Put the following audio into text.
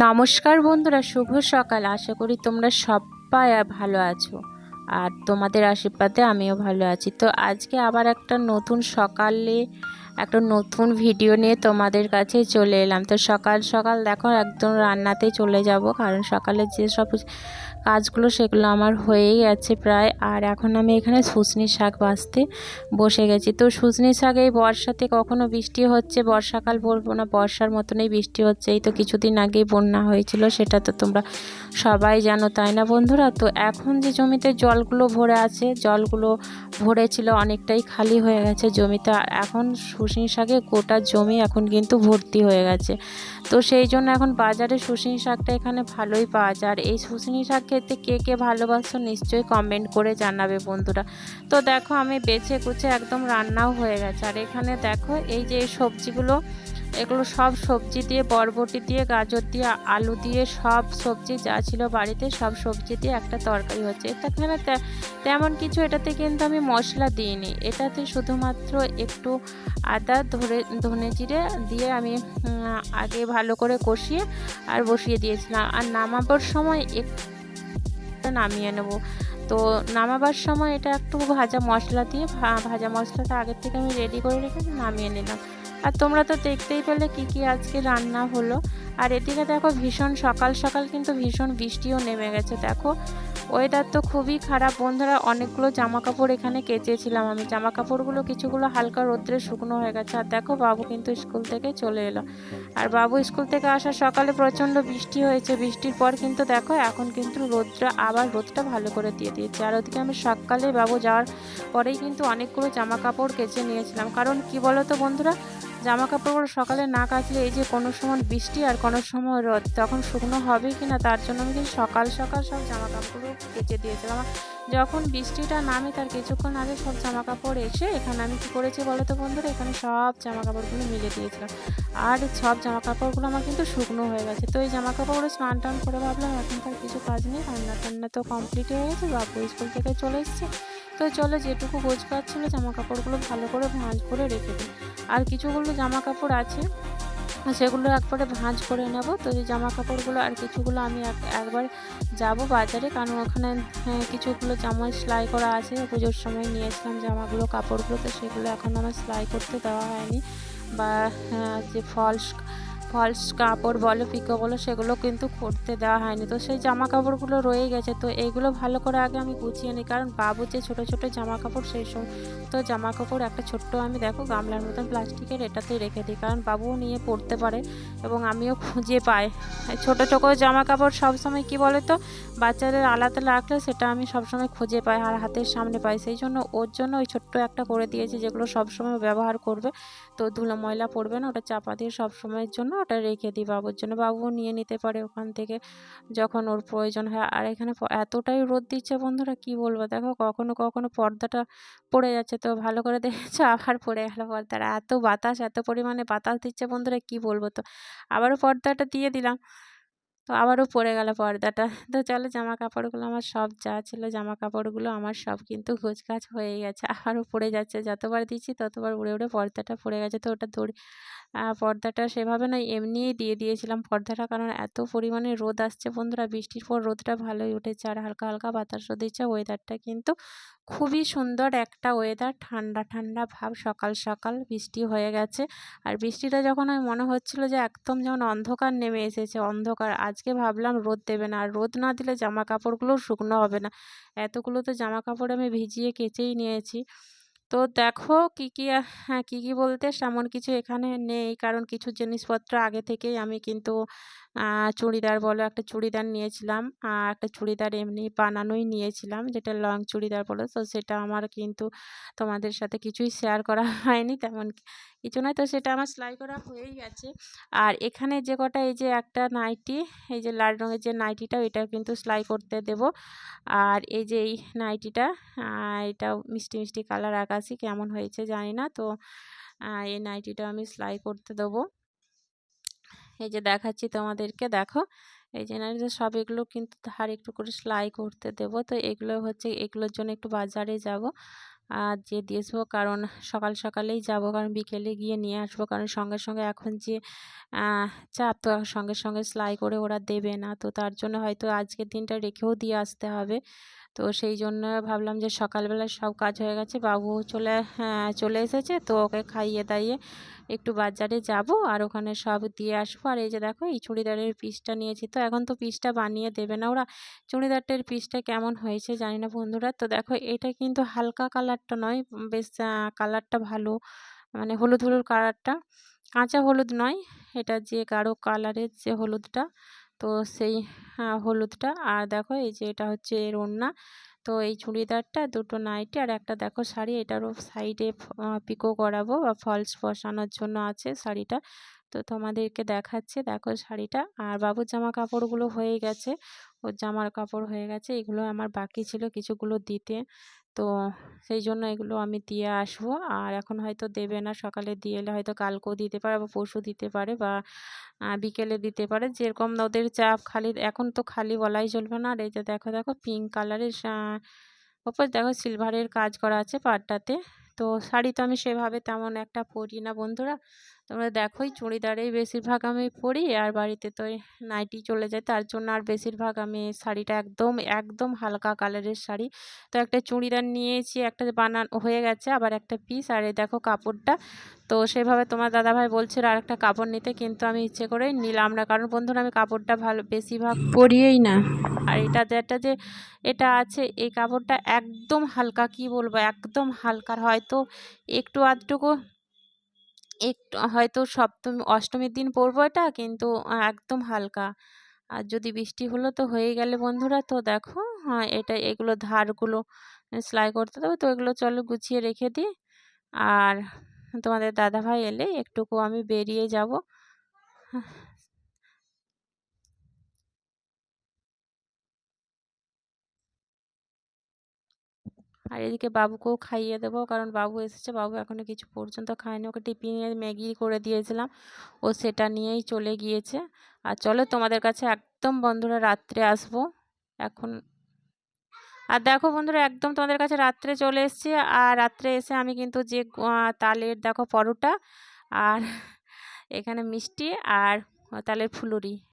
নমস্কার বন্ধুরা, শুভ সকাল। আশা করি তোমরা সবাই ভালো আছো আর তোমাদের আশীর্বাদে আমিও ভালো আছি। তো আজকে আবার একটা নতুন সকালে একটা নতুন ভিডিও নিয়ে তোমাদের কাছে চলে এলাম। তো সকাল সকাল দেখো একদম রান্নাতে চলে যাব, কারণ সকালে যেসব কাজগুলো সেগুলো আমার হয়েই গেছে প্রায়। আর এখন আমি এখানে শুশনি শাক বাঁচতে বসে গেছি। তো শুশনি শাক এই বর্ষাতে কখনো বৃষ্টি হচ্ছে, বর্ষাকাল বলব না, বর্ষার মতনই বৃষ্টি হচ্ছে। এই তো কিছুদিন আগেই বন্যা হয়েছিল, সেটা তো তোমরা সবাই জানো, তাই না বন্ধুরা? তো এখন যে জমিতে জলগুলো ভরে আছে, জলগুলো ভরেছিল, অনেকটাই খালি হয়ে গেছে জমিতে। এখন শুশনি শাকে গোটা জমি এখন কিন্তু ভর্তি হয়ে গেছে। তো সেই জন্য এখন বাজারে শুশনি শাকটা এখানে ভালোই পাওয়া যায়। আর এই শুশনি শাক খেতে কে কে ভালোবাসো নিশ্চয়ই কমেন্ট করে জানাবে বন্ধুরা। তো দেখো আমি বেছে কুচে একদম রান্নাও হয়ে গেছে। আর এখানে দেখো এই যে সবজিগুলো এগুলো সব সবজি দিয়ে, বরবটি দিয়ে, গাজর দিয়ে, আলু দিয়ে, সব সবজি যা ছিল বাড়িতে সব সবজি দিয়ে একটা তরকারি হচ্ছে। এখানে তেমন কিছু এটাতে কিন্তু আমি মশলা দিইনি। এটাতে শুধুমাত্র একটু আদা ধরে, ধনে জিরে দিয়ে আমি আগে ভালো করে কষিয়ে আর বসিয়ে দিয়েছিলাম। আর নামাবার সময় একটু নামিয়ে নেব। তো নামাবার সময় এটা একটু ভাজা মশলা দিয়ে ভাজা মশলাটা আগের থেকে আমি রেডি করে রেখে নামিয়ে নিলাম। আর তোমরা তো দেখতেই পেলে কি কি আজকে রান্না হলো। আর এদিকে দেখো ভীষণ সকাল সকাল কিন্তু ভীষণ বৃষ্টিও নেমে গেছে, দেখো। ওয়েদার তো খুবই খারাপ। বন্ধুরা, অনেকগুলো জামা কাপড় এখানে কেচেছিলাম আমি। জামা কাপড়গুলো কিছুগুলো হালকা রোদ্রে শুকনো হয়ে গেছে। আর দেখো বাবু কিন্তু স্কুল থেকে চলে এলো। আর বাবু স্কুল থেকে আসার সকালে প্রচণ্ড বৃষ্টি হয়েছে। বৃষ্টির পর কিন্তু দেখো, এখন কিন্তু রোদটা আবার রোদটা ভালো করে দিয়ে দিয়েছে। আর ওদিকে আমি সকালে বাবু যাওয়ার পরেই কিন্তু অনেকগুলো জামা কাপড় কেচে নিয়েছিলাম। কারণ কি বলো তো বন্ধুরা? জামা কাপড়গুলো সকালে না কাচলে এই যে কোনো সময় বৃষ্টি আর কোনো সময় রোদ, তখন শুকনো হবে কি না তার জন্য আমি কিন্তু সকাল সকাল সব জামা কাপড়গুলো কেচে দিয়েছিলাম। যখন বৃষ্টিটা নামে তার কিছুক্ষণ আগে সব জামা কাপড় এসে এখানে আমি কী করেছি বলো তো বন্ধুরা? এখানে সব জামা কাপড়গুলো মিলে দিয়েছিলাম। আর সব জামা কাপড়গুলো আমার কিন্তু শুকনো হয়ে গেছে। তো এই জামা কাপড়গুলো স্নান টান করে ভাবলাম, এখন তার কিছু কাজ নেই, রান্না টান্না তো কমপ্লিট হয়ে গেছে, বাবু স্কুল থেকে চলে এসছে। তো চলো যেটুকু গোছ কাজ ছিল জামা কাপড়গুলো ভালো করে ভাঁজ করে রেখে দিই। আর কিছুগুলো জামা কাপড় আছে সেগুলো একবারে ভাঁজ করে নেব। তো এই জামা কাপড়গুলো আর কিছুগুলো আমি একবার যাব বাজারে কারণ ওখানে হ্যাঁ, কিছুগুলো জামা সেলাই করা আছে। পুজোর সময় নিয়েছিলাম জামাগুলো কাপড়গুলো তো সেগুলো এখন আমার সেলাই করতে দেওয়া হয়নি। বা হ্যাঁ, যে ফলস ফলস কাপড় বলো পিকো বলো, সেগুলো কিন্তু করতে দেওয়া হয়নি। তো সেই জামা কাপড়গুলো রয়ে গেছে। তো এইগুলো ভালো করে আগে আমি গুছিয়ে নিই। কারণ বাবু যে ছোটো ছোটো জামা কাপড় সেই সব জামা কাপড় একটা ছোট্ট আমি দেখো গামলার মতন প্লাস্টিকের এটাতেই রেখে দিই। কারণ বাবুও নিয়ে পড়তে পারে এবং আমিও খুঁজে পাই। ছোটো ছোটো জামা কাপড় সবসময় কি বলে তো বাচ্চাদের আলাদা রাখলে সেটা আমি সবসময় খুঁজে পাই আর হাতের সামনে পাই। সেই জন্য ওর জন্য ওই ছোট্ট একটা করে দিয়েছি যেগুলো সবসময় ব্যবহার করবে। তো ধুলো ময়লা পড়বে না, ওটা চাপা দিয়ে সবসময়ের জন্য ওটা রেখে দিই বাবুর জন্য। বাবুও নিয়ে নিতে পারে ওখান থেকে যখন ওর প্রয়োজন হয়। আর এখানে এতটাই রোদ দিচ্ছে বন্ধুরা, কি বলব? দেখো কখনো কখনো পর্দাটা পড়ে যাচ্ছে। তো ভালো করে দেখেছ আবার পড়ে গেল পর্দাটা। এত বাতাস, এত পরিমাণে বাতাস দিচ্ছে বন্ধুরা, কি বলব তো? আবারও পর্দাটা দিয়ে দিলাম। তো আবারও পড়ে গেল পর্দাটা। তো চলো জামা কাপড়গুলো আমার সব যা ছিল জামা কাপড়গুলো আমার সব কিন্তু গোছগাছ হয়ে গেছে। আবারও পড়ে যাচ্ছে, যতবার দিচ্ছি ততবার উড়ে উড়ে পর্দাটা পড়ে গেছে। তো ওটা দড়ি পর্দাটা সেভাবে নয়, এমনিই দিয়ে দিয়েছিলাম পর্দাটা কারণ এত পরিমাণে রোদ আসছে বন্ধুরা। বৃষ্টির পর রোদটা ভালোই উঠেছে আর হালকা হালকা বাতাসও দিচ্ছে। ওয়েদারটা কিন্তু খুবই সুন্দর একটা ওয়েদার ঠান্ডা ঠান্ডা ভাব, সকাল সকাল বৃষ্টি হয়ে গেছে। আর বৃষ্টিটা যখন আমি মনে হচ্ছিল যে একদম যেমন অন্ধকার নেমে এসেছে, অন্ধকার। আজকে ভাবলাম রোদ দেবে না। আর রোদ না দিলে জামা কাপড়গুলো শুকনো হবে না। এতগুলো তো জামা কাপড় আমি ভিজিয়ে কেচেই নিয়েছি। তো দেখো কী কী হ্যাঁ কী কী বলতে তেমন কিছু এখানে নেই। কারণ কিছু জিনিসপত্র আগে থেকেই আমি কিন্তু চুড়িদার বলো একটা চুড়িদার নিয়েছিলাম। আর একটা চুড়িদার এমনি বানানোই নিয়েছিলাম, যেটা লং চুড়িদার বলো। তো সেটা আমার কিন্তু তোমাদের সাথে কিছুই শেয়ার করা হয়নি, তেমন কিছু নয়। তো সেটা আমার সেলাই করা হয়েই গেছে। আর এখানে যে কটা, এই যে একটা নাইটি, এই যে লাল রঙের যে নাইটিটা এটা কিন্তু সেলাই করতে দেব। আর এই যে এই নাইটিটা এটা মিষ্টি মিষ্টি কালার আকাশি কেমন হয়েছে জানি না। তো এই নাইটিটা আমি সেলাই করতে দেবো। এই যে দেখাচ্ছি তোমাদেরকে, দেখো। এই যে নাইটিটা সব এগুলো কিন্তু ধার একটু করে সেলাই করতে দেবো। তো এগুলো হচ্ছে, এগুলোর জন্য একটু বাজারে যাব। আর যে আসব, কারণ সকাল সকালেই যাব, কারণ বিকেলে গিয়ে নিয়ে আসব। কারণ সঙ্গে সঙ্গে এখন যে চাপ, তো সঙ্গে সঙ্গে সেলাই করে ওরা দেবে না। তো তার জন্য হয়তো আজকের দিনটা রেখেও দিয়ে আসতে হবে। তো সেই জন্য ভাবলাম যে সকালবেলা সব কাজ হয়ে গেছে বাবু চলে হ্যাঁ, চলে এসেছে তো ওকে খাইয়ে দাইয়ে একটু বাজারে যাব আর ওখানে সব দিয়ে আসব। আর এই যে দেখো এই চুড়িদারের পিসটা নিয়েছি তো এখন তো পিসটা বানিয়ে দেবে না ওরা। চুড়িদারটার পিসটা কেমন হয়েছে জানি না বন্ধুরা। তো দেখো এটা কিন্তু হালকা কালারটা নয় বেশ কালারটা ভালো মানে হলুদ হলুদ কালারটা কাঁচা হলুদ নয় এটা যে গাঢ় কালারের যে হলুদটা তো সেই হলুদটা। আর দেখো এই যে এটা হচ্ছে এর ওড়না তো এই চুড়িদারটা দুটো নাইটি আর একটা দেখো শাড়ি। এটারও সাইডে পিকো করাবো বা ফলস বসানোর জন্য আছে শাড়িটা। তো তোমাদেরকে দেখাচ্ছে। দেখো শাড়িটা। আর বাবুর জামা কাপড়গুলো হয়ে গেছে। ওর জামার কাপড় হয়ে গেছে, এগুলো আমার বাকি ছিল কিছুগুলো দিতে। তো সেই জন্য এগুলো আমি দিয়ে আসব। আর এখন হয়তো দেবে না, সকালে দিয়ে এলে হয়তো কালকেও দিতে পারে বা পরশু দিতে পারে বা বিকেলে দিতে পারে। যেরকম ওদের চাপ খালি, এখন তো খালি বলাই চলবে না। আর এই যে দেখো দেখো পিঙ্ক কালারের ওপর দেখো সিলভারের কাজ করা আছে পাটটাতে। তো শাড়ি তো আমি সেভাবে তেমন একটা পরি না, বন্ধুরা। তোমরা দেখোই চুড়িদারেই বেশিরভাগ আমি পরি, আর বাড়িতে তো নাইটি চলে যায়, তার জন্য আর বেশিরভাগ আমি শাড়িটা একদম একদম হালকা কালারের শাড়ি। তো একটা চুড়িদার নিয়েছি, একটা বানান, হয়ে গেছে আবার একটা পিস, আর এই দেখো কাপড়টা। তো সেভাবে তোমার দাদাভাই বলছিল আর একটা কাপড় নিতে, কিন্তু আমি ইচ্ছে করেই নিলাম না, কারণ বন্ধুরা আমি কাপড়টা ভালো, বেশিরভাগ পরিয়েই না। আর এটা যেটা যে এটা আছে এই কাপড়টা একদম হালকা কি বলব? একদম হালকার হয়তো একটু আধটুকু একটু হয়তো সপ্তমী অষ্টমীর দিন পরবো এটা কিন্তু একদম হালকা। আর যদি বৃষ্টি হলো তো হয়ে গেলে বন্ধুরা তো দেখো হ্যাঁ এটা এগুলো ধারগুলো সেলাই করতে দেবো। তো এগুলো চলো গুছিয়ে রেখে দিই। আর তোমাদের দাদাভাই এলে একটুকু আমি বেরিয়ে যাব। আর এদিকে বাবুকেও খাইয়ে দেবো। কারণ বাবু এসেছে, বাবু এখনও কিছু পর্যন্ত খায়নি। ওকে টিফিনে ম্যাগি করে দিয়েছিলাম। ও সেটা নিয়েই চলে গিয়েছে। আর চলো তোমাদের কাছে একদম বন্ধুরা রাত্রে আসব। এখন আর দেখো বন্ধুরা, একদম তোমাদের কাছে রাত্রে চলে এসেছি। আর রাত্রে এসে আমি কিন্তু যে তালের দেখো পরোটা আর এখানে মিষ্টি আর তালের ফুলুরি।